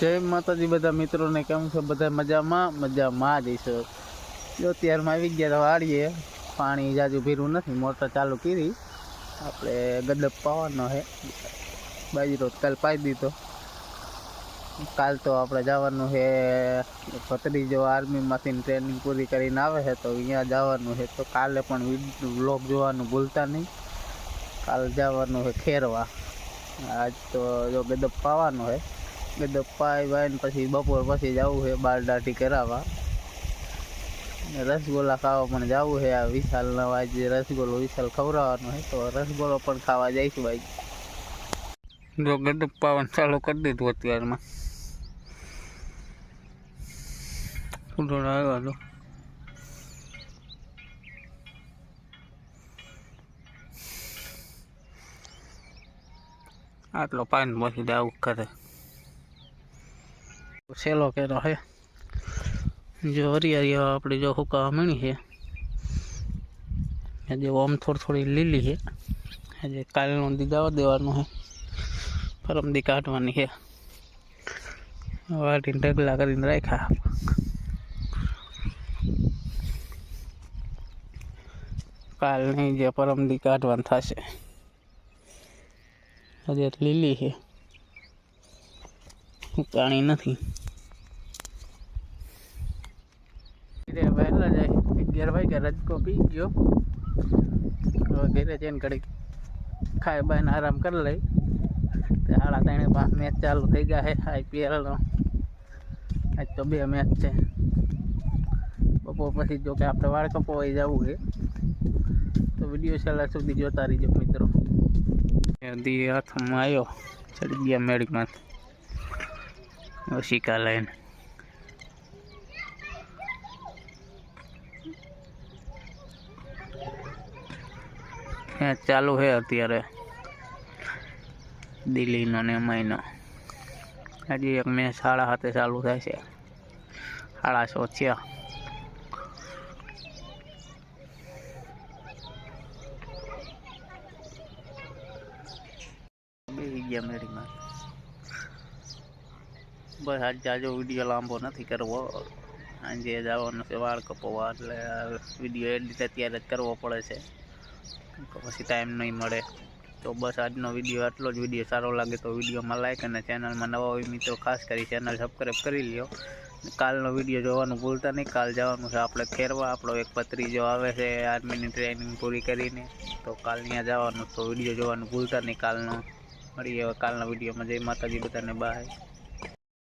જય માતાજી, બધા મિત્રોને કેમ છો? બધા મજામાં? મજામાં જઈશો જો ત્યારમાં આવી ગયા વાળીએ પાણી જાજુ ભીરું નથી, મોટર ચાલુ કરી. આપણે ગદપ પાવાનો છે. બાજરો કાલ પાઈ દીધો. કાલ તો આપણે જવાનું છે, ભત્રીજો આર્મીમાંથી ટ્રેનિંગ પૂરી કરીને આવે છે, તો અહીંયા જવાનું છે. તો કાલે પણ વ્લોગ જોવાનું ભૂલતા નહીં. કાલ જવાનું છે ખેરવા. આજ તો જો ગદપ પાવાનો છે. ગદપ પાઈ વાઈને પછી બપોર પછી જવું છે બાર દાઢી કરાવવા રસગોલા ખાવા પણ જવું છે, આ વિશાલનો આજે રસગોલો વિશાલ ખવડાવવાનો છે, તો રસગોલો પણ ખાવા જઈશું ભાઈ. જો ગડપ્પાવન પાવાનું ચાલુ કરી દીધું અત્યારમાં. ફૂટોડો આવ્યો આટલો પાન પછી આવું કરે. સેલો કેરો છે જો હરિયાળી આપણે જો હુકાવા મળી છે હજી ઓમ થોડી થોડી લીલી છે હજી કાલનું દી જવા દેવાનું છે પરમદી કાઢવાની છે વાટીને ઢગલા કરીને રાખ્યા કાલ નહીં જે પરમદી કાઢવાનું થશે હજી લીલી છે પાણી નથી ઘરે વહેલા જાય વાગ્યા રજકો પી ગયો ઘરે જઈને ઘડી ખાઈ બાઈને આરામ કરી લઈ. સાડા ત્રણે પાંચ મેચ ચાલુ થઈ ગયા છે આઈપીએલનો આજ તો બે મેચ છે. બપોર પછી જો કે આપણે વાળ હોય જવું છે. તો વીડિયો છેલ્લા સુધી જોતા રહીજો મિત્રો. દી હાથમાં આવ્યો, ચડી ગયા મેળીમાંથી. ઓશિકા લઈને. ચાલુ છે અત્યારે. દિલ્હીનો ને મહિનો હજી એક મેચ સાડા સાથે ચાલુ થાય છે. સાડા સો થયા બે ગયા મેળીમાં બસ આજ વીડિયો લાંબો નથી કરવો. આજે જવાનું છે વાળ કપવા, એટલે વીડિયો એડિટ અત્યારે જ કરવો પડે છે. તો પછી ટાઈમ નહીં મળે. તો બસ આજનો વીડિયો આટલો જ. વીડિયો સારો લાગે તો વિડીયોમાં લાઈક અને ચેનલમાં નવા હોય મિત્રો, ખાસ કરી ચેનલ સબસ્ક્રાઈબ કરી લ્યો. કાલનો વીડિયો જોવાનું ભૂલતા નહીં. કાલ જવાનું છે આપણે ખેરવા. આપણો એક પત્રીજો આવે છે આર્મીની ટ્રેનિંગ પૂરી કરીને. તો કાલ ત્યાં જવાનું તો વીડિયો જોવાનું ભૂલતા નહીં. કાલનો. મળીએ હવે કાલના વિડીયોમાં જય માતાજી બધાને. બાય